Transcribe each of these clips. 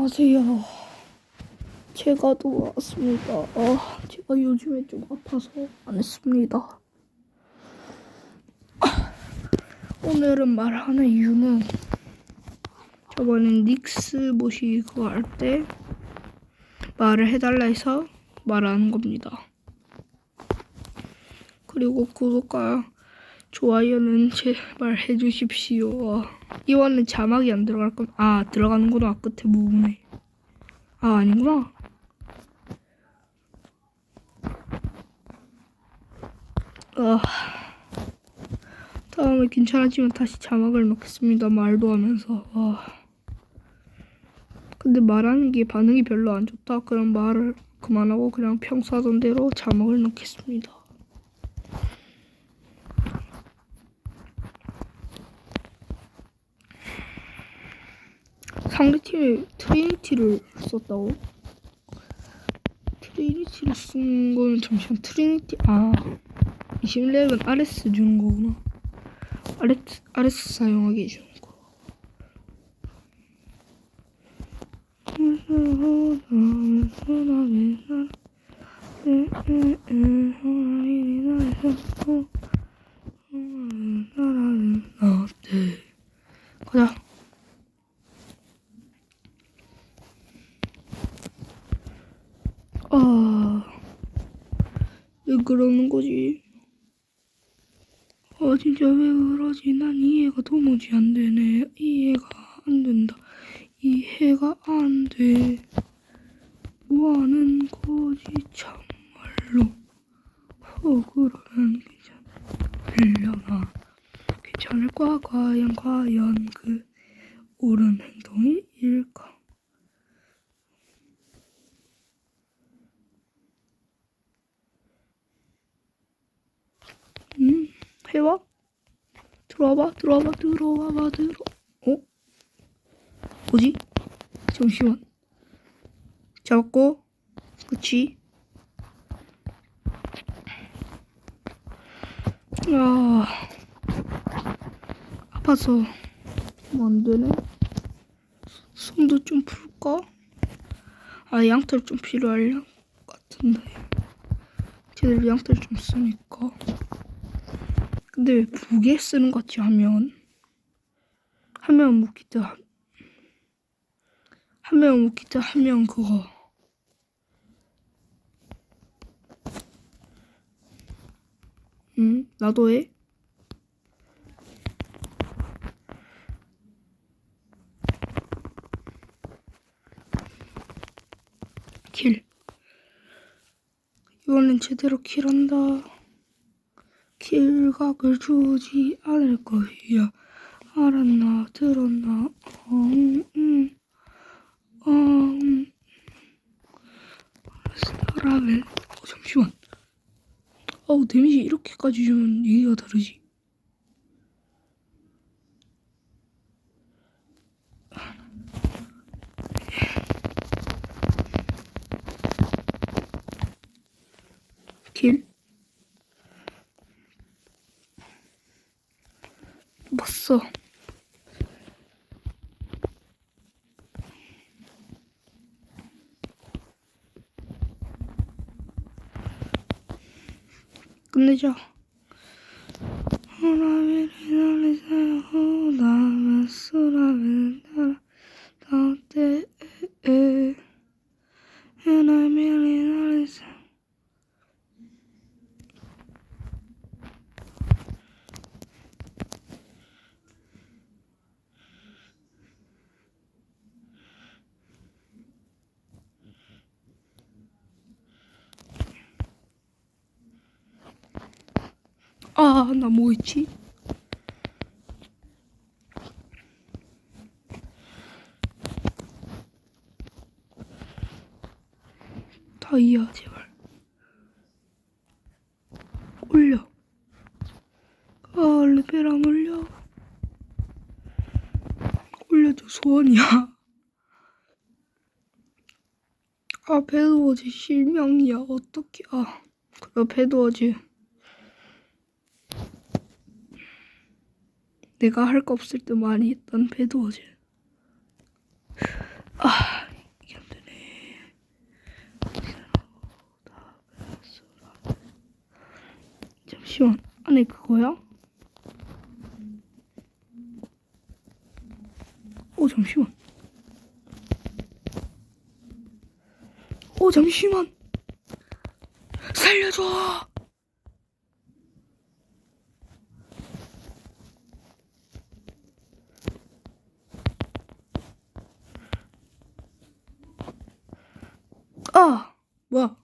안녕하세요. 제가 또 왔습니다. 아, 제가 요즘에 좀 아파서 안 했습니다. 아, 오늘은 말하는 이유는 저번에 닉스 모시 그거 할 때 말을 해달라 해서 말하는 겁니다. 그리고 구독과 좋아요는 제발 해주십시오. 이번엔 자막이 안 들어갈 건, 아, 들어가는구나. 끝에 부분에. 아, 아니구나. 아, 다음에 괜찮아지면 다시 자막을 넣겠습니다. 말도 하면서. 아. 근데 말하는 게 반응이 별로 안 좋다. 그럼 말을 그만하고 그냥 평소 하던 대로 자막을 넣겠습니다. 상대팀이 트리니티를 썼다고? 트리니티를 쓴 거는 잠시만 트리니티 아 20렙은 RS 주는 거구나. RS, RS 사용하게 해주는 거. 가자 아, 왜 그러는 거지? 아, 진짜 왜 그러지? 난 이해가 도무지 안 되네. 이해가 안 된다. 이해가 안 돼. 뭐 하는 거지, 참말로. 억울한 괜찮으려나. 괜찮을까? 과연, 과연 그 옳은 행동이 일까? 음, 해봐. 들어와봐, 들어와봐, 들어와봐, 들어. 어? 뭐지? 잠시만. 잡고, 그치? 아, 아파서 뭐 안 되네. 숨도 좀 풀까? 아, 양털 좀 필요할 것 같은데. 쟤들 양털 좀 쓰니까. 근데 왜 무게 쓰는 것 같지 하면 하면 무기트 하면 무기트 하면 그거. 응? 나도 해. 킬. 이번엔 제대로 킬한다. 킬각을 주지 않을 거야. 알았나, 들었나, 음, 어, 음. 사람을, 어, 잠시만. 어우, 데미지 이렇게까지 주면 얘기가 다르지. 킬. 봤어. 끝내자. 아, 나 뭐 있지? 다이아, 제발. 올려. 아, 안 올려. 올려줘, 소원이야. 아, 배드워즈 실명이야. 어떻게, 아. 그래, 배드워즈. 내가 할 거 없을 때 많이 했던 배드워즈. 아, 이게 안 되네. 잠시만, 안에 그거야? 어, 잠시만. 어, 잠시만. 살려줘! 아 뭐야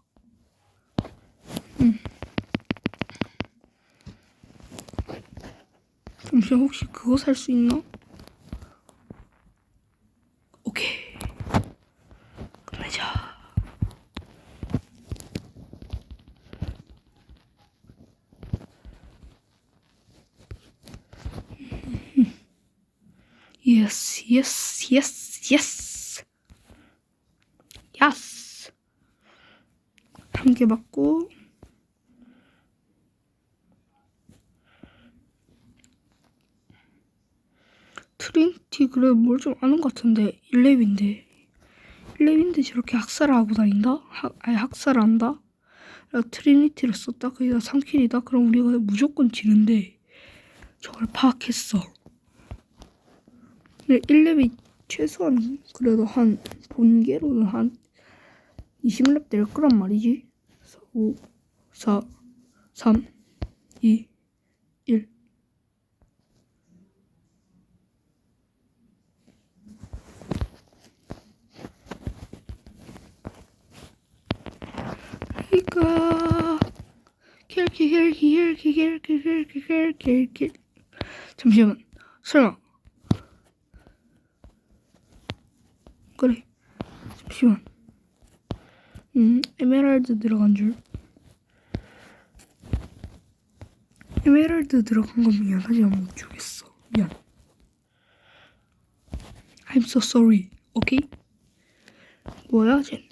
잠시만 혹시 그거 살 수 있나? 오케이. 예스 예스 예스 예스 예스 한개 맞고 트린티 그래 뭘 좀 아는 것 같은데 1렙인데 1렙인데 저렇게 학살을 하고 다닌다? 학, 아니 학살을 한다? 야, 트리니티를 썼다? 거기다 3킬이다? 그럼 우리가 무조건 지는데 저걸 파악했어 근데 1렙이 최소한 그래도 한 본계로는 한 20렙 될 거란 말이지 5, 4, 3, 2, 1. 이까 킬키 킬키 킬키 킬키 킬키 킬키 킬 잠시만. 설마. 그래. 잠시만. 음 에메랄드 들어간 줄. 에메랄드 들어간 건 미안하지만 못 주겠어. 미안. I'm so sorry. 오케이 뭐야 쟤?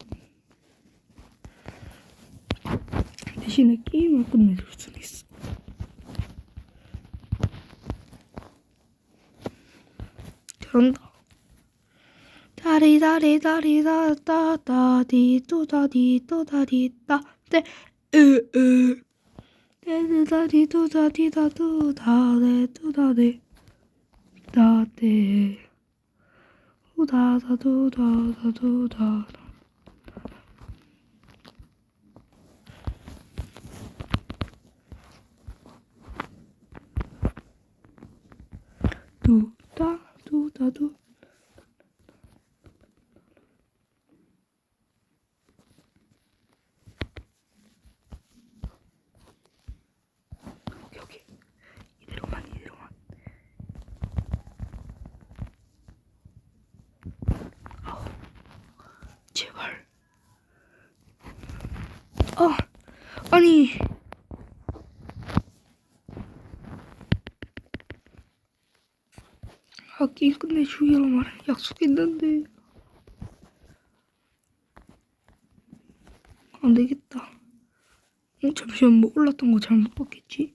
대신에 게임을 끝내줄 수는 있어. 잘한다. 다리 다리 다리 다다 다디 또 다디 또 다디 다떼 으 으 데드 다디 또 다디 다 도 다데 또 다데 다데 우다다 도 다다 도 다 두다 두다두 오케이 오케이 이대로만 이대로만 아우 제발 아 아니 아, 게임 끝내주기로 말해. 약속했는데. 안 되겠다. 어, 잠시만, 뭐 올랐던 거 잘못 봤겠지?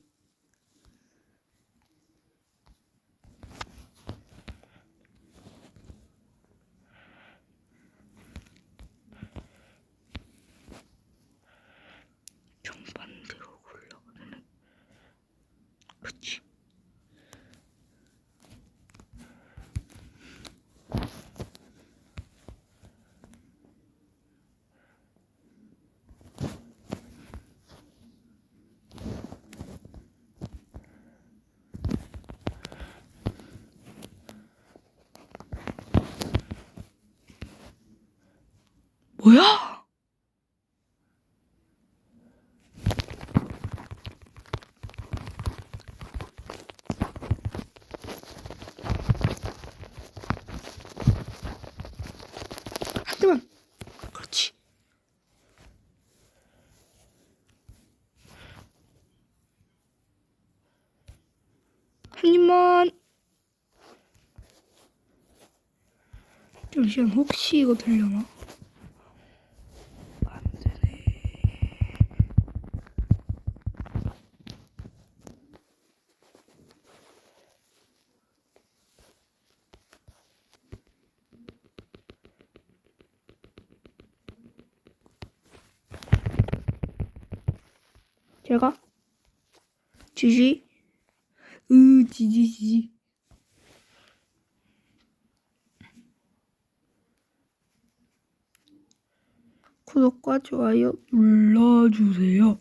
뭐야? 한 대만. 그렇지. 한 입만. 잠시만, 혹시 이거 들려나? 제가 지지. 으, 지지, 지지. 구독과 좋아요 눌러주세요.